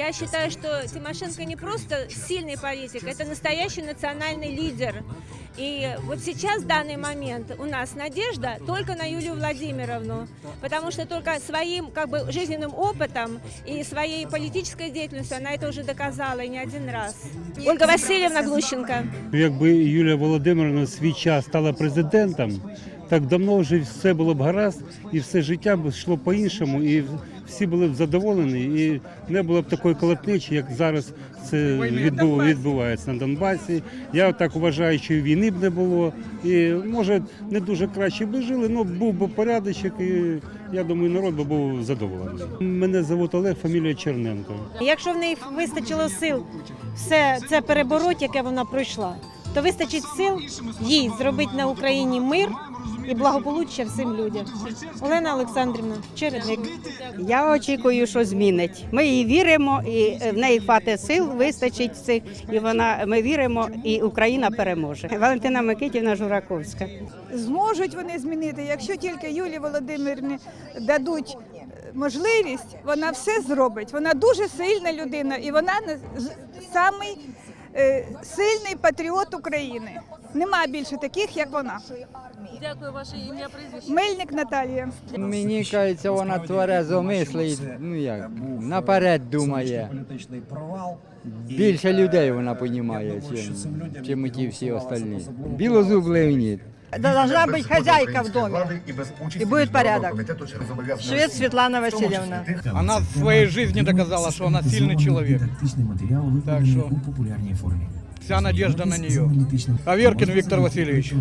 Я считаю, что Тимошенко не просто сильный политик, это настоящий национальный лидер. И вот сейчас, в данный момент, у нас надежда только на Юлию Владимировну, потому что только своим как бы, жизненным опытом и своей политической деятельностью она это уже доказала и не один раз. Ольга Васильевна Глущенко. Якби Юлія Володимировна в свій час стала президентом, так давно вже все було б гаразд, і все життя б йшло по-іншому, і всі були б задоволені, і не було б такої колотнечі, як зараз це відбу- відбувається на Донбасі. Я так вважаю, що і війни б не було. І може не дуже краще би жили, але був би порядочок, і я думаю, народ би був задоволений. Мене звуть Олег, фамілія Черненко. Якщо в неї вистачило сил все це перебороть, яке вона пройшла, то вистачить сил їй зробити на Україні мир і благополуччя всім людям. Олена Олександрівна, Чередник. Я очікую, що змінить. Ми їй віримо, і в неї хватить сил, вистачить цих, і вона ми віримо, і Україна переможе. Валентина Микитівна Жураковська. зможуть вони змінити, якщо тільки Юлії Володимирівні дадуть е, можливість, вона все зробить. Вона дуже сильна людина, і вона не- з- самий е, сильний патріот України. Нема більше таких, як вона. Дякую, ваше ім'я, прізвище. Мельник Наталія. Мені кажеться, вона тверезо мислить, ну як, наперед думає. політичний провал. Більше людей вона розуміє, чим, чим ті всі остальні. Білозуб Леонід. Должна быть хозяйка в доме. И будет порядок. Швед Светлана Васильевна. Она в своей жизни доказала, что она сильный человек. Так что-. Вся надежда на нее. Аверкин Виктор Васильевич.